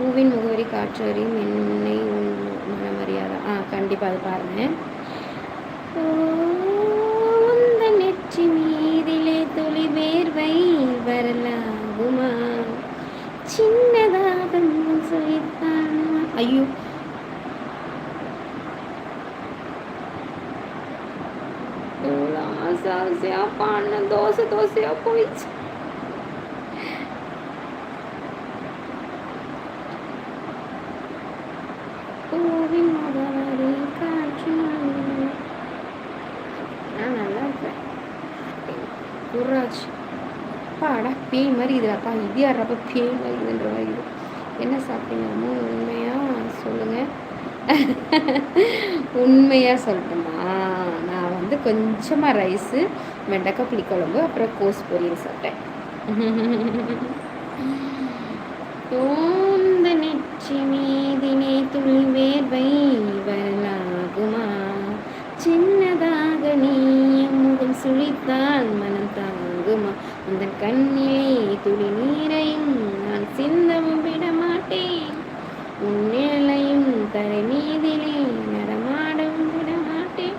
பூவின் முகவரி காற்றறியும் என்னை உன் மனமரியாதை ஆ கண்டிப்பாக அது பாருங்கள் உந்த நெற்றி மீதிலே துளி வேர்வை வரலாகுமா? சின்னதாக சொல்லித்தானா. ஐயோ. எவ்வளோ ஆசை ஆசையாக பாடின தோசை தோசையாக போயிடுச்சு பூவின் முகவரி காற்று நான் நல்லா இருக்கேன் குர்ராஜ் அப்பாடா பேய் மாதிரி இது அப்பா இது யாரப்பா பேய் மாதிரி இதுன்ற மாதிரி இது. என்ன சாப்பிட்டீங்க அம்மா உண்மையாக சொல்லுங்கள் உண்மையாக சொல்லட்டுமா? நான் வந்து கொஞ்சமாக ரைஸு வெண்டைக்காய் புளிக்குழம்பு அப்புறம் கோஸ் பொரியல் சாப்பிட்டேன். ஓந்த நெற்றி மீதினே துளி வேர்வை வரலாம் சுழித்தால் மனம் தாங்குமா. அந்த கண்ணிலே துளி நீரையும் நான் சிந்தவும் விட மாட்டேன் உன்னிலையும் தரை மீதிலே நடமாடவும் விட மாட்டேன்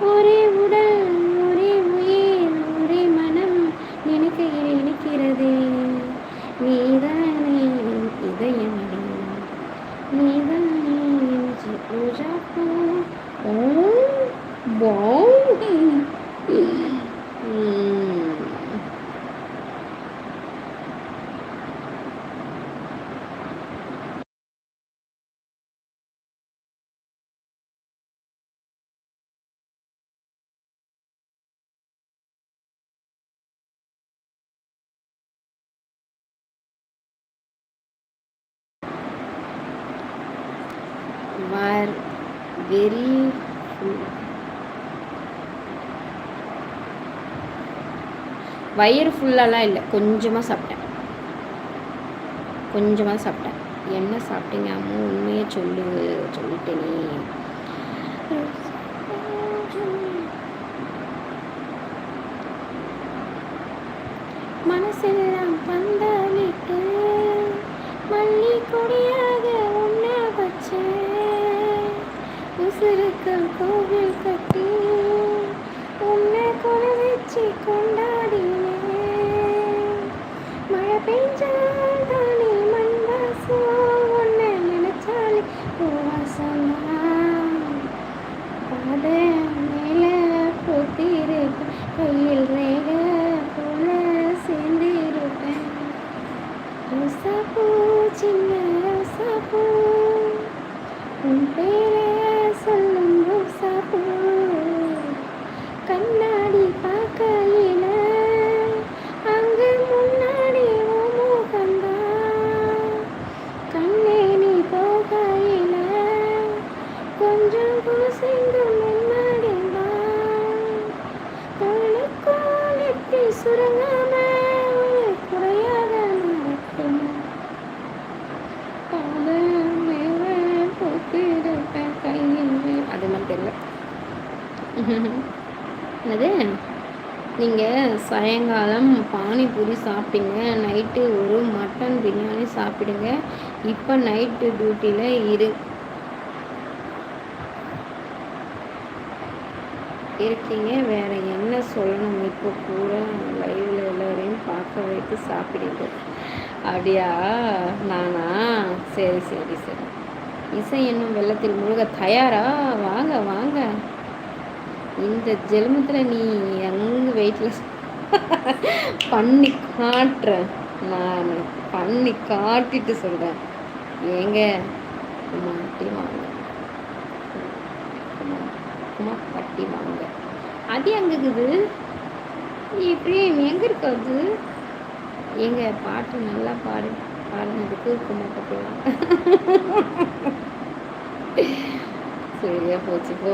ஒரே உடல் ஒரே உயிர் ஒரே மனம் நினைக்கையில் இணைக்கிறதே நீதானே இதயம் நீதானே ரோஜா பூ ஓ were very வயிறு ஃபுல்லாலாம் இல்லை கொஞ்சமாக சாப்பிட்டேன். கொஞ்சமாக சாப்பிட்டேன். என்ன சாப்பிட்டீங்க அம்மா? உண்மையை சொல்லு சொல்லிட்டேனே. மனசெல்லாம் பந்தாலிட்டு மல்லி கொடியா சிறுக்கள் கோவில் கட்டி உன்னை கொலை வச்சு கொண்டாடினே மழை பெஞ்சால் தானே மண் வாசம் உன்னை நினைச்சாலே பூவாசமா பாத மேல போத்திருப்பேன் கையில் ரேக போல சேர்ந்திருப்பேன். ரோசாப்பூ சின்ன ரோசாப்பூ உன் பேர அது நீங்கள் சாயங்காலம் பானிபூரி சாப்பிட்டீங்க நைட்டு ஒரு மட்டன் பிரியாணி சாப்பிடுங்க. இப்போ நைட்டு டியூட்டியில் இரு. இருக்கீங்க. வேற என்ன சொல்லணும்? இப்போ கூட லைவ்ல எல்லோரையும் பார்க்க வைத்து சாப்பிடுங்க. அப்படியா? நானா? சரி சரி சரி. இசை என்னும் வெள்ளத்தில் முழுக தயாரா? வாங்க வாங்க. இந்த ஜென்மத்தில் நீ எங்கே வெயிட்லெஸ் பண்ணி காட்டுறேன் நான் பண்ணி காட்டிட்டு சொல்கிறேன் ஏங்க? மாட்டி வாங்க அம்மா பட்டி வாங்க அது எங்கே இருக்குது? இப்படி எங்க இருக்காது எங்க பாட்டு நல்லா பாடு பாடினதுக்கு இருக்க பட்டி சரியா போச்சு போ.